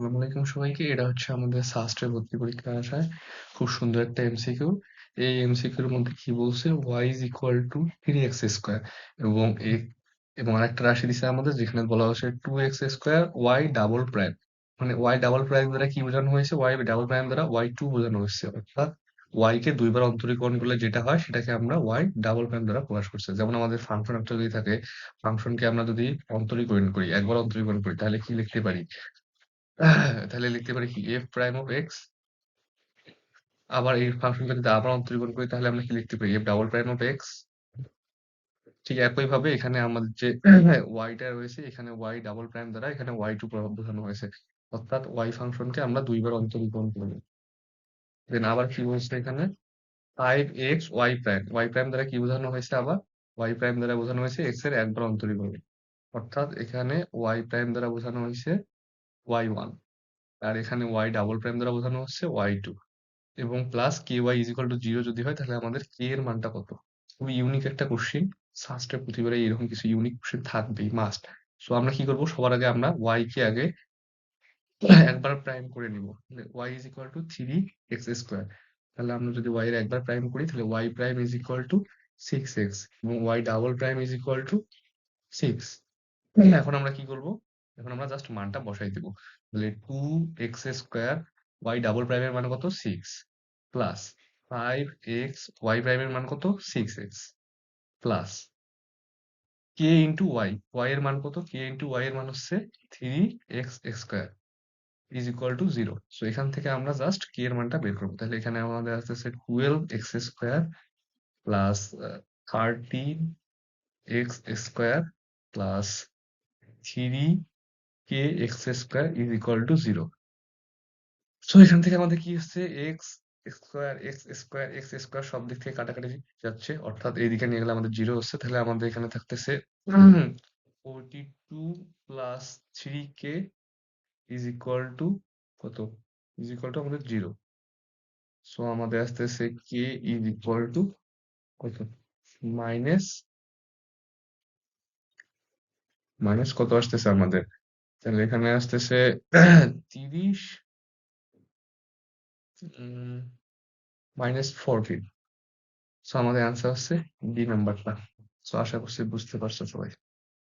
আসসালামু আলাইকুম সবাইকে। এটা হচ্ছে আমাদের শাস্ত্রে ভর্তি পরীক্ষায় আসায়। খুব সুন্দর একটা এমসিকিউ। এই এমসিকিউর মধ্যে কি বলছে? Y is equal to 3x square এবং এবং আরেকটা রাশি দিছে আমাদের, যেখানে বলা হয়েছে 2x square y double prime মানে y ডাবল প্রাইম দ্বারা কি বোঝানো হয়েছে? Y ডাবল প্রাইম দ্বারা y2 বোঝানো হয়েছে। অর্থাৎ y কে দুইবার অন্তরীকরণ করলে যেটা হয়, সেটাকে আমরা y ডাবল প্রাইম দ্বারা প্রকাশ করছি। যেমন আমাদের ফাংশন একটা যদি থাকে ফাংশনকে আমরা যদি অন্তরীকরণ করি, একবার অন্তরীকরণ করি, তাহলে কি লিখতে পারি? তাহলে লিখতে পারি কি? F প্রাইম অফ x, আবার এই ফাংশনকে যদি আবার অন্তরীকরণ করি, তাহলে আমরা কি লিখতে পারি? F double prime of x, ঠিক একইভাবে এখানে আমাদের যে y টা রয়েছে, এখানে y ডাবল প্রাইম দ্বারা এখানে y2 প্রভাব বোঝানো হয়েছে। অর্থাৎ y ফাংশনকে আমরা দুইবার অন্তরীকরণ করব দেন আবার কি বলছে এখানে? 5x y prime y prime দ্বারা কি বোঝানো হয়েছে আবার? Y প্রাইম দ্বারা বোঝানো হয়েছে x এর একবার অন্তরীকরণ অর্থাৎ এখানে y প্রাইম দ্বারা বোঝানো হয়েছে y1 আর এখানে y ডাবল প্রাইম দ্বারা বোঝানো হচ্ছে y2 এবং plus ky is equal to zero যদি হয় তাহলে আমাদের k এর মানটা কত? খুবই ইউনিক একটা কোশ্চিন সাস্টে প্রতিবারে এরকম কিছু ইউনিক কোশ্চিন থাকবেই মাস্ট সো আমরা কি করব? সবার আগে আমরা y কে আগে একবার প্রাইম করে নিব। y is equal to three x square তাহলে আমরা যদি y এর একবার প্রাইম করি তাহলে y prime is equal to six x এবং y double prime is equal to six এখন আমরা কি করব? এখন আমরা জাস্ট মানটা বসাই দিব। তাহলে two x square y double প্রাইমের মান কত? Six plus five x y প্রাইমের মান কত? Six x plus k into y y এর মান কত? কে ইন্টু ওয়াই এর মান হচ্ছে three x square is equal to zero so এখান থেকে আমরা জাস্ট কে এর মানটা বের করব। তাহলে এখানে আমাদের আসতেছে twelve x square plus thirteen x square plus three k x square is equal to zero so এখান থেকে আমাদের কি হচ্ছে? X square x square x square সব দিক থেকে কাটাকাটি যাচ্ছে। অর্থাৎ এইদিকে নিয়ে গেলে আমাদের জিরো হচ্ছে। তাহলে আমাদের এখানে থাকতেছে forty two plus three k is equal to কত? ইজ ইকুয়াল টু আমাদের জিরো সো আমাদের আসতেছে কে ইজ ইকুয়াল টু কত? মাইনাস মাইনাস কত আসতেছে আমাদের? তাহলে এখানে আসতেছে তিরিশ মাইনাস ফোরটিন সো আমাদের আনসার হচ্ছে ডি নাম্বারটা সো আশা করছি বুঝতে পারছ সবাই